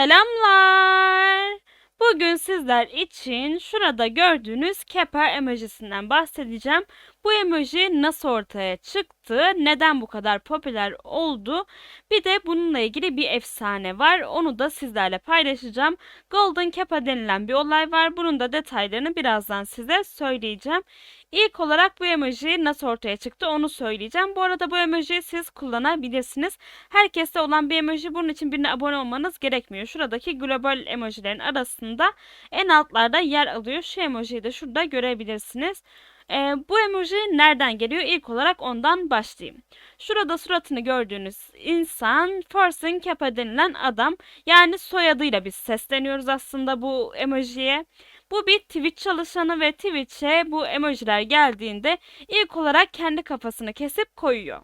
Selamlar. Bugün sizler için şurada gördüğünüz keper emojisinden bahsedeceğim. Bu emoji nasıl ortaya çıktı, neden bu kadar popüler oldu, bir de bununla ilgili bir efsane var. Onu da sizlerle paylaşacağım. Golden Kappa denilen bir olay var. Bunun da detaylarını birazdan size söyleyeceğim. İlk olarak bu emoji nasıl ortaya çıktı onu söyleyeceğim. Bu arada bu emojiyi siz kullanabilirsiniz. Herkeste olan bir emoji bunun için birine abone olmanız gerekmiyor. Şuradaki global emojilerin arasında en altlarda yer alıyor. Şu emojiyi de şurada görebilirsiniz. Ee, bu emoji nereden geliyor? İlk olarak ondan başlayayım. Şurada suratını gördüğünüz insan Forsen Kappa denilen adam. Yani soyadıyla biz sesleniyoruz aslında bu emojiye. Bu bir Twitch çalışanı ve Twitch'e bu emojiler geldiğinde ilk olarak kendi kafasını kesip koyuyor.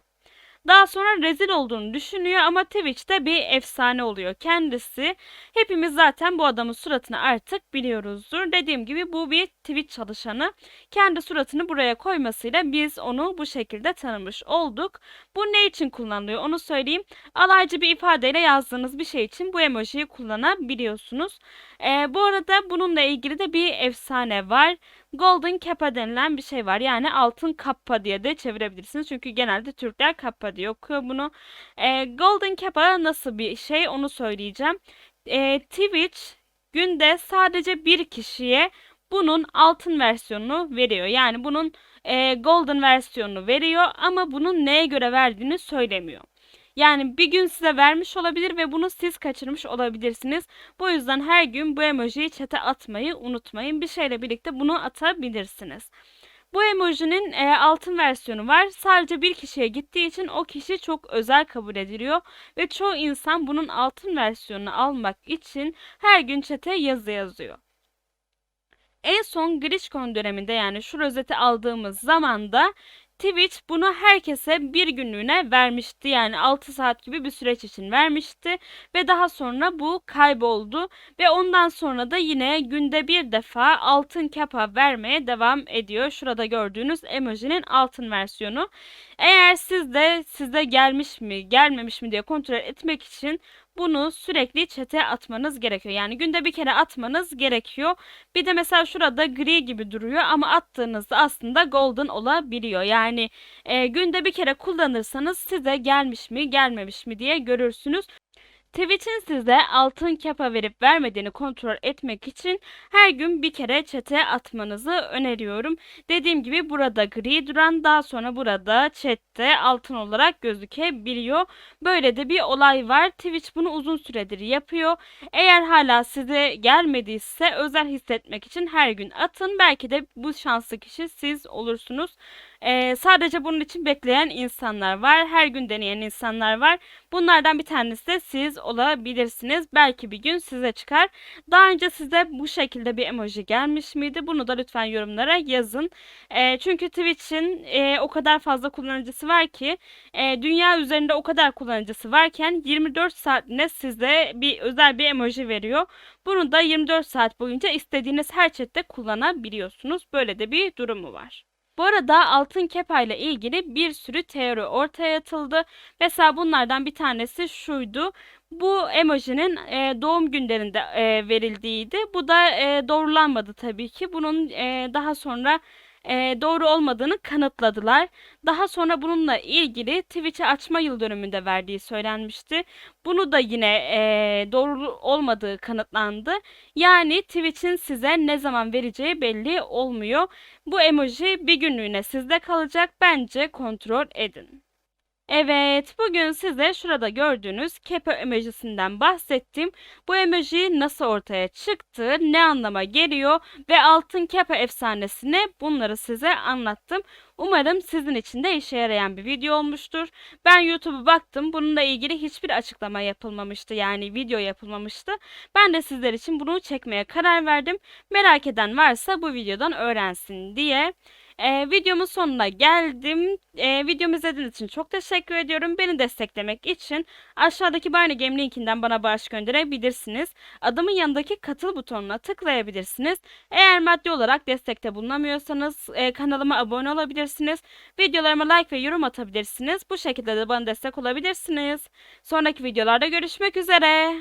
Daha sonra rezil olduğunu düşünüyor ama Twitch'te bir efsane oluyor kendisi. Hepimiz zaten bu adamın suratını artık biliyoruzdur. Dediğim gibi bu bir Twitch çalışanı. Kendi suratını buraya koymasıyla biz onu bu şekilde tanımış olduk. Bu ne için kullanılıyor onu söyleyeyim. Alaycı bir ifadeyle yazdığınız bir şey için bu emojiyi kullanabiliyorsunuz. Ee, bu arada bununla ilgili de bir efsane var. Golden Kappa denilen bir şey var. Yani altın kappa diye de çevirebilirsiniz. Çünkü genelde Türkler kappa diye okuyor bunu. Ee, Golden Kappa nasıl bir şey onu söyleyeceğim. Ee, Twitch günde sadece bir kişiye bunun altın versiyonunu veriyor. Yani bunun e, golden versiyonunu veriyor ama bunun neye göre verdiğini söylemiyor. Yani bir gün size vermiş olabilir ve bunu siz kaçırmış olabilirsiniz. Bu yüzden her gün bu emojiyi çete atmayı unutmayın. Bir şeyle birlikte bunu atabilirsiniz. Bu emojinin e, altın versiyonu var. Sadece bir kişiye gittiği için o kişi çok özel kabul ediliyor ve çoğu insan bunun altın versiyonunu almak için her gün çete yazı yazıyor. En son Glitchcon döneminde yani şu rozeti aldığımız zamanda Twitch bunu herkese bir günlüğüne vermişti. Yani 6 saat gibi bir süreç için vermişti. Ve daha sonra bu kayboldu. Ve ondan sonra da yine günde bir defa altın kapa vermeye devam ediyor. Şurada gördüğünüz emojinin altın versiyonu. Eğer sizde size gelmiş mi gelmemiş mi diye kontrol etmek için bunu sürekli çete atmanız gerekiyor. Yani günde bir kere atmanız gerekiyor. Bir de mesela şurada gri gibi duruyor ama attığınızda aslında golden olabiliyor. Yani e, günde bir kere kullanırsanız size gelmiş mi gelmemiş mi diye görürsünüz. Twitch'in size altın kapa verip vermediğini kontrol etmek için her gün bir kere çete atmanızı öneriyorum. Dediğim gibi burada gri duran daha sonra burada chatte altın olarak gözükebiliyor. Böyle de bir olay var. Twitch bunu uzun süredir yapıyor. Eğer hala size gelmediyse özel hissetmek için her gün atın. Belki de bu şanslı kişi siz olursunuz. Ee, sadece bunun için bekleyen insanlar var. Her gün deneyen insanlar var. Bunlardan bir tanesi de siz olabilirsiniz. Belki bir gün size çıkar. Daha önce size bu şekilde bir emoji gelmiş miydi? Bunu da lütfen yorumlara yazın. Ee, çünkü Twitch'in e, o kadar fazla kullanıcısı var ki e, dünya üzerinde o kadar kullanıcısı varken 24 saatinde size bir özel bir emoji veriyor. Bunu da 24 saat boyunca istediğiniz her chatte kullanabiliyorsunuz. Böyle de bir durumu var. Bu arada altın kepa ile ilgili bir sürü teori ortaya atıldı. Mesela bunlardan bir tanesi şuydu. Bu emojinin e, doğum günlerinde e, verildiğiydi. Bu da e, doğrulanmadı tabii ki. Bunun e, daha sonra e, doğru olmadığını kanıtladılar. Daha sonra bununla ilgili Twitch'i açma yıl dönümünde verdiği söylenmişti. Bunu da yine e, doğru olmadığı kanıtlandı. Yani Twitch'in size ne zaman vereceği belli olmuyor. Bu emoji bir günlüğüne sizde kalacak. Bence kontrol edin. Evet, bugün size şurada gördüğünüz kepe emojisinden bahsettim. Bu emoji nasıl ortaya çıktı, ne anlama geliyor ve altın kepe efsanesini bunları size anlattım. Umarım sizin için de işe yarayan bir video olmuştur. Ben YouTube'a baktım. Bununla ilgili hiçbir açıklama yapılmamıştı. Yani video yapılmamıştı. Ben de sizler için bunu çekmeye karar verdim. Merak eden varsa bu videodan öğrensin diye. Ee, videomun sonuna geldim. Ee, videomu izlediğiniz için çok teşekkür ediyorum. Beni desteklemek için aşağıdaki Barney Game linkinden bana bağış gönderebilirsiniz. Adımın yanındaki katıl butonuna tıklayabilirsiniz. Eğer maddi olarak destekte bulunamıyorsanız e, kanalıma abone olabilirsiniz. Videolarıma like ve yorum atabilirsiniz. Bu şekilde de bana destek olabilirsiniz. Sonraki videolarda görüşmek üzere.